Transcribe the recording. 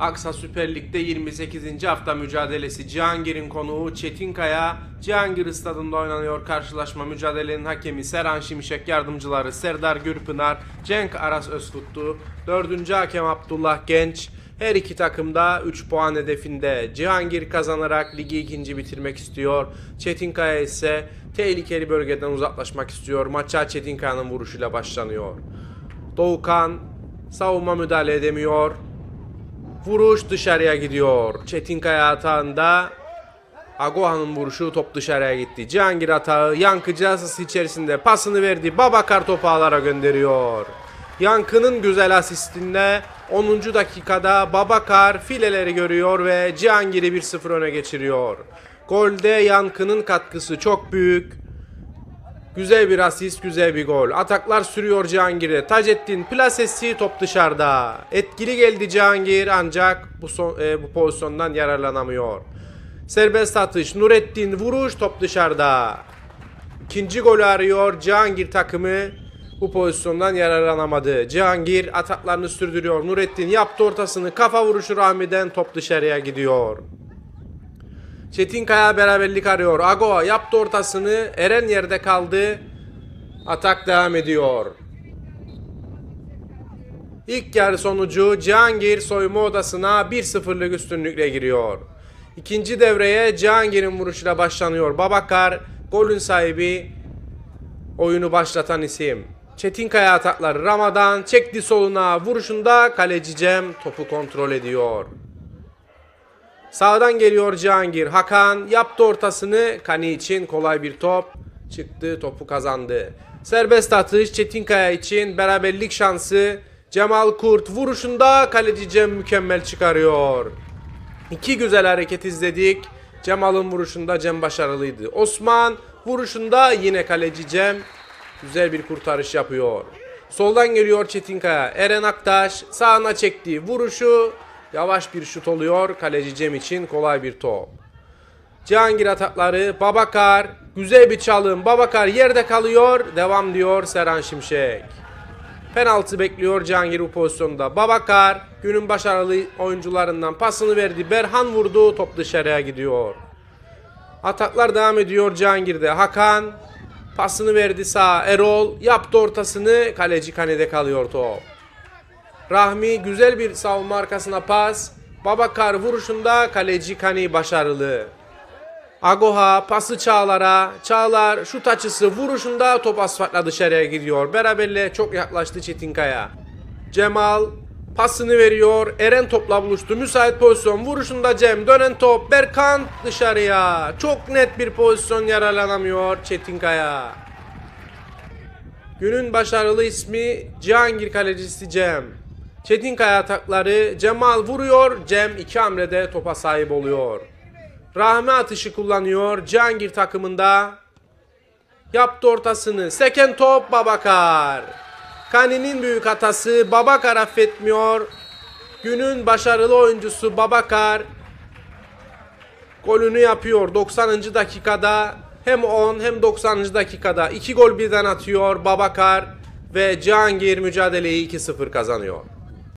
Aksa Süper Lig'de 28. hafta mücadelesi Cihangir'in konuğu Çetinkaya, Cihangir stadında oynanıyor karşılaşma mücadelenin hakemi Serhan Şimşek yardımcıları Serdar Gürpınar, Cenk Aras Özkutlu, 4. hakem Abdullah Genç, her iki takım da 3 puan hedefinde. Cihangir kazanarak ligi ikinci bitirmek istiyor. Çetinkaya ise tehlikeli bölgeden uzaklaşmak istiyor. Maça Çetinkaya'nın vuruşuyla başlanıyor. Doğukan savunma müdahale edemiyor. Vuruş dışarıya gidiyor. Çetinkaya atağında Agoha'nın vuruşu top dışarıya gitti. Cihangir atağı Yankı cihazası içerisinde pasını verdi. Babakar topu ağlara gönderiyor. Yankı'nın güzel asistinde 10. dakikada Babakar fileleri görüyor ve Cihangir'i 1-0 öne geçiriyor. Golde Yankı'nın katkısı çok büyük. Güzel bir asist, güzel bir gol. Ataklar sürüyor Cihangir'e. Taceddin plasesi top dışarıda. Etkili geldi Cihangir ancak bu son, e, bu pozisyondan yararlanamıyor. Serbest atış Nurettin vuruş top dışarıda. İkinci golü arıyor Cihangir takımı. Bu pozisyondan yararlanamadı. Cihangir ataklarını sürdürüyor. Nurettin yaptı ortasını. Kafa vuruşu Rahmi'den top dışarıya gidiyor. Çetinkaya beraberlik arıyor. Ago yaptı ortasını. Eren yerde kaldı. Atak devam ediyor. İlk yarı sonucu Cihangir soyunma odasına 1-0'lık üstünlükle giriyor. İkinci devreye Cihangir'in vuruşuyla başlanıyor. Babakar golün sahibi oyunu başlatan isim. Çetinkaya atakları Ramadan çekti soluna vuruşunda kaleci Cem topu kontrol ediyor. Sağdan geliyor Cihangir. Hakan yaptı ortasını. Kani için kolay bir top. Çıktı topu kazandı. Serbest atış Çetinkaya için beraberlik şansı. Cemal Kurt vuruşunda kaleci Cem mükemmel çıkarıyor. İki güzel hareket izledik. Cemal'ın vuruşunda Cem başarılıydı. Osman vuruşunda yine kaleci Cem güzel bir kurtarış yapıyor. Soldan geliyor Çetinkaya. Eren Aktaş sağına çekti. Vuruşu yavaş bir şut oluyor. Kaleci Cem için kolay bir top. Cihangir atakları Babakar güzel bir çalım. Babakar yerde kalıyor. Devam diyor Serhan Şimşek. Penaltı bekliyor Cihangir bu pozisyonda. Babakar günün başarılı oyuncularından pasını verdi. Berhan vurdu. Top dışarıya gidiyor. Ataklar devam ediyor Cihangir'de. Hakan pasını verdi sağ. Erol yaptı ortasını. Kaleci kanede kalıyor top. Rahmi güzel bir savunma arkasına pas. Babakar vuruşunda kaleci Kani başarılı. Agoha pası Çağlar'a. Çağlar şut açısı vuruşunda top asfaltla dışarıya gidiyor. Beraberliğe çok yaklaştı Çetinkaya. Cemal pasını veriyor. Eren topla buluştu. Müsait pozisyon vuruşunda Cem. Dönen top. Berkan dışarıya. Çok net bir pozisyon yararlanamıyor Çetinkaya. Günün başarılı ismi Cihangir kalecisi Cem. Çetinkaya atakları Cemal vuruyor. Cem iki hamlede topa sahip oluyor. Rahmi atışı kullanıyor. Cihangir takımında yaptı ortasını. Seken top Babakar. Kani'nin büyük hatası Babakar affetmiyor. Günün başarılı oyuncusu Babakar golünü yapıyor 90. dakikada. Hem 10 hem 90. dakikada iki gol birden atıyor Babakar ve Cihangir mücadeleyi 2-0 kazanıyor.